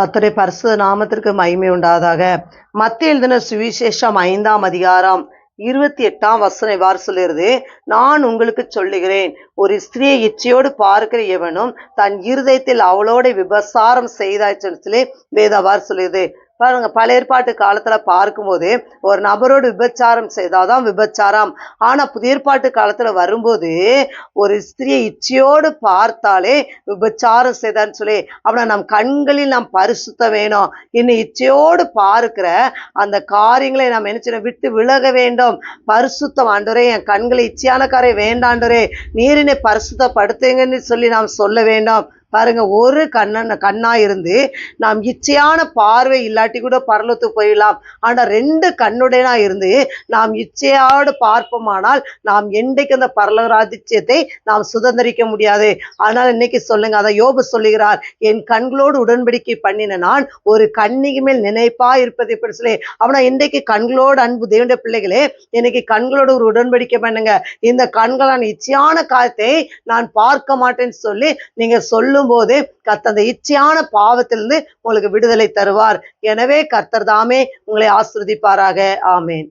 கத்தரை பரிசுத்த நாமத்திற்கு மகிமை உண்டாதாக மத்திய எழுதின சுவிசேஷம் ஐந்தாம் அதிகாரம் இருபத்தி எட்டாம் வசனம் இவ்வாறு சொல்லுகிறது. நான் உங்களுக்கு சொல்லுகிறேன் ஒரு ஸ்திரியை இச்சையோடு பார்க்கிற எவனும் தன் இருதயத்தில் அவளோட விபசாரம் செய்தாச்சுன்னு சொல்லி வேதவாறு சொல்லுது பாருங்க பழைய ஏற்பாட்டு காலத்துல பார்க்கும்போது ஒரு நபரோடு விபச்சாரம் செய்தாதான் விபச்சாரம். ஆனா புதிய ஏற்பாட்டு காலத்துல வரும்போது ஒரு ஸ்திரியை இச்சையோடு பார்த்தாலே விபச்சாரம் செய்தான்னு சொல்லி அப்படின்னா நம் கண்களில் நாம் பரிசுத்த வேணும். இன்னும் இச்சையோடு பார்க்கிற அந்த காரியங்களை நாம் என்ன விட்டு விலக வேண்டும். பரிசுத்தம் ஆண்டவரே என் கண்களை இச்சையான காரை வேண்டாண்டரே நீரினை பரிசுத்தப்படுத்துங்கன்னு சொல்லி நாம் சொல்ல வேண்டாம். பாருங்க ஒரு கண்ணன் கண்ணா இருந்து நாம் இச்சையான பார்வை இல்லாட்டி கூட பரலத்துக்கு போயிடலாம். ஆனா ரெண்டு கண்ணுடையனா இருந்து நாம் இச்சையோடு பார்ப்போமானால் நாம் என்றைக்கு அந்த பரலராதிச்சியத்தை நாம் சுதந்திரிக்க முடியாது. ஆனால் இன்னைக்கு சொல்லுங்க அதை யோபு சொல்லுகிறார் என் கண்களோடு உடன்படிக்கை பண்ணின நான் ஒரு கண்ணிக்கு மேல் நினைப்பா இருப்பதை இப்படி சொல்லி. அவனா இன்றைக்கு கண்களோடு அன்பு தேவண்ட பிள்ளைகளே இன்னைக்கு கண்களோடு ஒரு உடன்படிக்கை பண்ணுங்க. இந்த கண்களான இச்சையான காலத்தை நான் பார்க்க மாட்டேன்னு சொல்லி நீங்க சொல்லும் போது கர்த்தர் அந்த இச்சையான பாவத்திலிருந்து உங்களுக்கு விடுதலை தருவார். எனவே கர்த்தர் தாமே உங்களை ஆசிர்வதிப்பாராக. ஆமேன்.